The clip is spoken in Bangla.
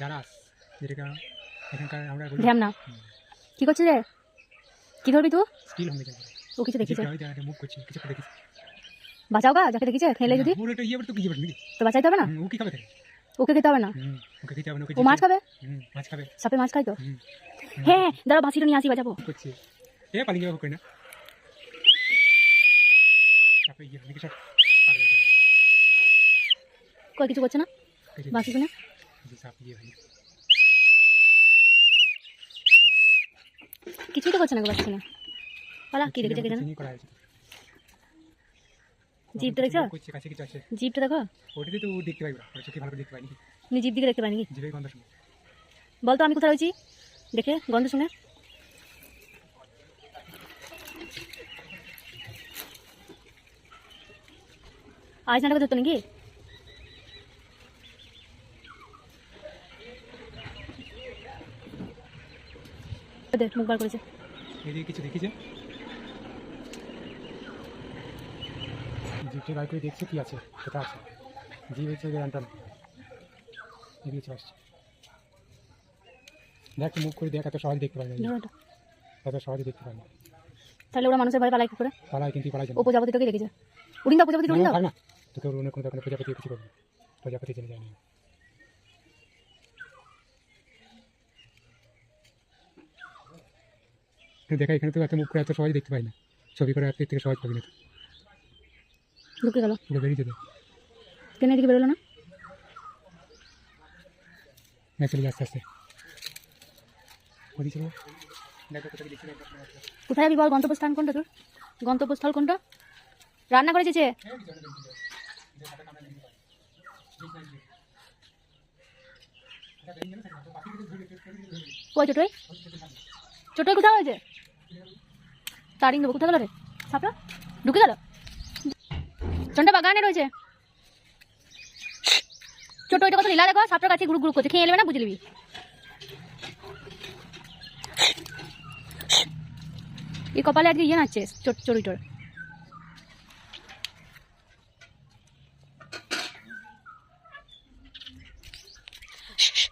জারাস যেটা এখানকার আমরা বলি ধ্যাম না। কি করছিস রে? কি ধরবি তুই? স্কিল হয়ে যাবে। ও কিছু মুভ দেখিস বাঁচাও গা যাকে দেখিছে খেলে যদি। ইয়ে তো কি যাবে তো বাঁচাইতে হবে না? ও কি খাবে ওকে খেতে হবে না। ওকে খেতে হবে না ও মাছ খাবে? মাছ খাবে। সাপে মাছ খাই তো? হ্যাঁ দাঁড়া বাঁশিটা নিয়ে আসি বাজাবো। কি করছি এ পালিয়ে যাবে কই না ইয়ে। কই কিছু করছে না? বাঁশি শুনে? কিছুই তো করছে না গো বাঁশি শুনে পালা কি দেখেছে কি জানো? চিনি জিভটা দেখছ? জিপটা দেখো? ওটাতে তো দেখতে পাইবে না চোখে ভালো দেখতে পাইনি। নি জিপ দিকে দেখতে পাই নাকি জিভে গন্ধ শুনে। বল তো আমি কোথায় রয়েছি? দেখে গন্ধ শুনে। আজ নাটক ধরতো নাকি? দেখ মুখ বার করেছে। এদিকে কিছু দেখেছে? জিভটা বার করে দেখছে কি আছে কোথা আছে? জিভ হচ্ছে জানটা এদিকে আসছে। দেখ মুখ করে দেখ এত সহজে দেখতে এটা। এত সহজে দেখতে তাহলে ওরা মানুষের ভয় পালায় কি করে? পালায় কিন্তু পালায় ও প্রজাপতিটাকে দেখেছে। উড়িন দাও প্রজাপতি উড়িন দাও না। তোকে কোনো প্রজাপতি কিছু করবে প্রজাপতি চলে যায়নি দেখা এখানে তো এত মুখ করে এত সহজে দেখতে পাই না। ছবি করে এত থেকে সহজ পাবি না। ঢুকে গেল। বেরিয়ে যাবে কেন এদিকে বেরোলো না? হ্যাঁ চলে আস্তে দেখো কোথায় যাবি বল? গন্তব্যস্থান কোনটা তোর? গন্তব্যস্থল কোনটা? রান্না করে যেছে ছোটই ছোটই কোথায় হয়েছে? স্টারিং দেবো কোথায় গেল রে? সাপটা ঢুকে গেল? চন্ডা বাগানে রয়েছে। ছোট ওইটা কত লীলা দেখো সাপটার কাছে গ্রুপ গ্রুপ করছে। খেয়ে নেবে না, বুঝে নিবি। এই কপালে আজকে ইয়ে নাচছে চড়িটোর Shh.